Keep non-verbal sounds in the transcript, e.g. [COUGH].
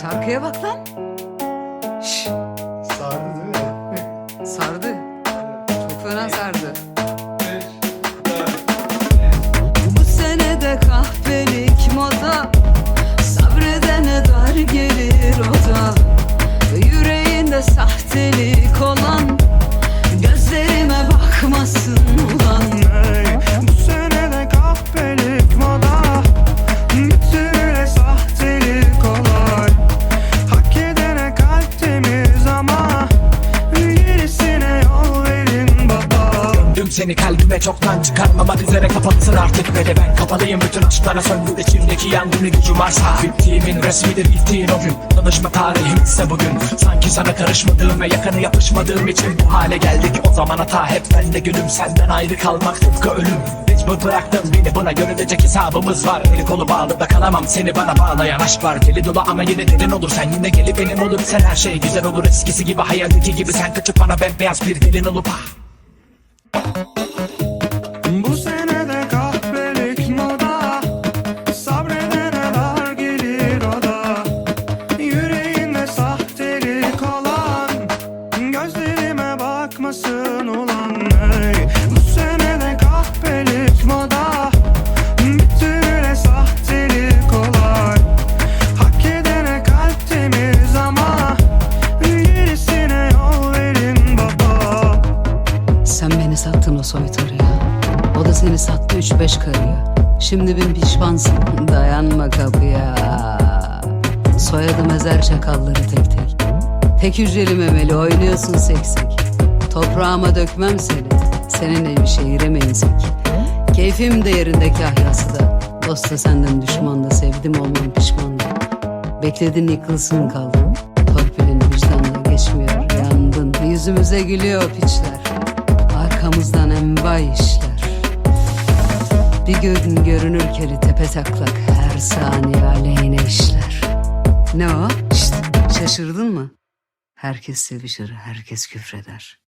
Şarkıya bak lan. Şşş. Sardı seni kalbime çoktan çıkarmamak üzere kapalısın artık Ve ben kapalıyım bütün açıklara söndü içimdeki yangını gücüm varsa. Bittiğimin resmidir bittiğin o gün. Tanışma tarihim ise bugün. Sanki sana karışmadığım ve yakını yapışmadığım için bu hale geldik. O zaman hata hep bende gülüm Senden ayrı kalmak tıpkı ölüm. Mecbur bıraktın beni buna görülecek hesabımız var. Eli kolu bağlı da kalamam seni bana bağlayan aşk var. Deli dolu ama yine derin olur. Sen yine gelip benim olur Sen her şey güzel olur. Eskisi gibi hayaldeki gibi. Sen kaçıp bana bembeyaz bir gelin olup ah Thank you. Soytarıya O da seni sattı üç beş karıya Şimdi bin pişmansın [LAUGHS] dayanma kapıya. Soyadı mezar çakalları tek tek. Tek hücreli memeli oynuyorsun seksek Toprağıma dökmem seni Seninle bir şehire menzek Keyfim de yerinde kahyası da. Dosta senden düşman da sevdim olmam pişman da. Bekledin yıkılsın kaldın Torpilin vicdanla geçmiyor yandın. Yüzümüze gülüyor piçler Arkamızdan envai işler Bir gün görünür keri tepe taklak Her saniye aleyhine işler Ne o? Şşt, şaşırdın mı? Herkes sevişir, herkes küfreder